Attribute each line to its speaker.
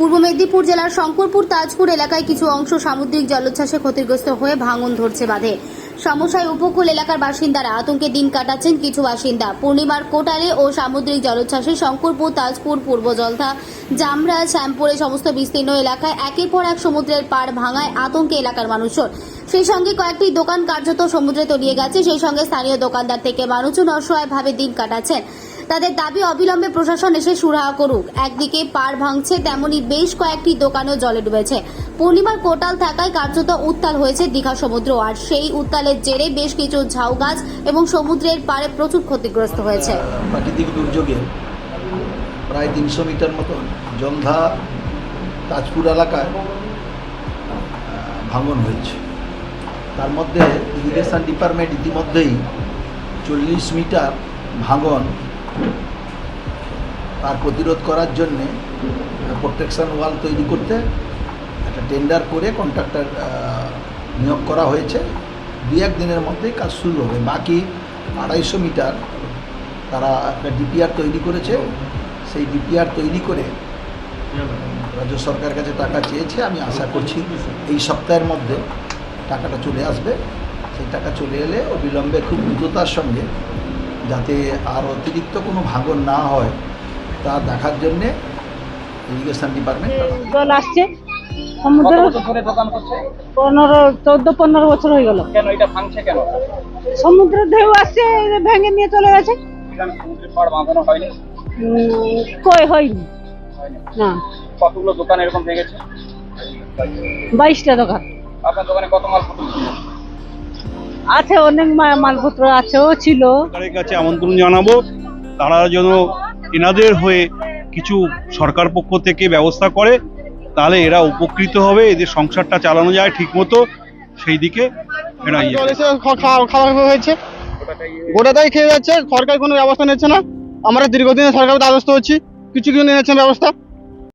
Speaker 1: পূর্ব মেদিনীপুর জেলার শঙ্করপুর, তাজপুর এলাকায় কিছু অংশ সামুদ্রিক জলোচ্ছ্বাসে ক্ষতিগ্রস্ত হয়ে ভাঙন ধরছে বাঁধে। সমস্যায় উপকূল এলাকার বাসিন্দারা আতঙ্কে দিন কাটাচ্ছেন কিছু বাসিন্দা। পূর্ণিমার কোটালে ও সামুদ্রিক জলোচ্ছ্বাসে শঙ্করপুর, তাজপুর, পূর্ব জলধা, জামরা, শ্যামপুরে সমস্ত বিস্তীর্ণ এলাকায় একের পর এক সমুদ্রের পাড় ভাঙায় আতঙ্কে এলাকার মানুষজন। সেই সঙ্গে কয়েকটি দোকান কার্যত সমুদ্রে তলিয়ে গেছে। সেই সঙ্গে স্থানীয় দোকানদার থেকে মানুষজন অসহায়ভাবে দিন কাটাচ্ছেন। তাদের দাবি অবিলম্বে প্রশাসন এসে সুরাহা করুক। একদিকে পার ভাঙছে তেমনি বেশ কয়েকটি দোকানও জলে ডুবেছে। পূর্ণিমার কোটাল থাকায় কার্যত উত্তাল হয়েছে দীঘা সমুদ্র, আর সেই উত্তালের জেরে বেশ কিছু ঝাউ গাছ এবং সমুদ্রের পাড়ে প্রচুর ক্ষতিগ্রস্ত হয়েছে।
Speaker 2: প্রাকৃতিক দুর্যোগে প্রায় তিনশো মিটার মতন জলধা তাজপুর এলাকায় ভাঙন হয়েছে। তার মধ্যে ইরিগেশন ডিপার্টমেন্ট ইতিমধ্যেই চল্লিশ মিটার ভাঙন তার প্রতিরোধ করার জন্যে প্রোটেকশন ওয়াল তৈরি করতে একটা টেন্ডার করে কন্ট্রাক্টর নিয়োগ করা হয়েছে। দু এক দিনের মধ্যেই কাজ শুরু হবে। বাকি আড়াইশো মিটার তারা একটা ডিপিআর তৈরি করেছে। সেই ডিপিআর তৈরি করে রাজ্য সরকারের কাছে টাকা চেয়েছে। আমি আশা করছি এই সপ্তাহের মধ্যে টাকাটা চলে আসবে। সেই টাকা চলে এলে অবিলম্বে খুব দ্রুততার সঙ্গে যাতে আর অতিরিক্ত কোনো ভাঙন না হয় তা দেখার জন্যে ইরিগেশন ডিপার্টমেন্ট
Speaker 3: জল আসছে। সমুদ্র
Speaker 4: কত বছর ধরে দোকান করছে?
Speaker 3: পনেরো চোদ্দ পনেরো বছর হয়ে গেল।
Speaker 4: কেন এটা ভাঙছে কেন?
Speaker 3: সমুদ্রের ঢেউ আসছে ভেঙে নিয়ে চলে গেছে।
Speaker 4: এখানে সমুদ্রের হয়নি?
Speaker 3: উম, কই হয়নি। না।
Speaker 4: কতগুলো দোকান এরকম ভেঙেছে?
Speaker 3: বাইশটা দোকান।
Speaker 4: আপনার দোকানে কত মাল
Speaker 3: আছে অনেক মালপত্র আছেও ছিল।
Speaker 5: সরকারের কাছে আমন্ত্রণ জানাব তারা যেন এনাদের হয়ে কিছু সরকার পক্ষ থেকে ব্যবস্থা করে তাহলে এরা উপকৃত হবে এদের সংসারটা চালানো যায় ঠিক মতো সেই দিকে এরা ইয়ে
Speaker 6: খাওয়া হয়েছে।
Speaker 4: গোটাটাই
Speaker 6: গোটাটাই খেয়ে যাচ্ছে সরকার কোনো ব্যবস্থা নিচ্ছে না। আমরা দীর্ঘদিনে সরকার দ্বারস্থ হচ্ছি কিছু কিছু নিয়েছেন ব্যবস্থা।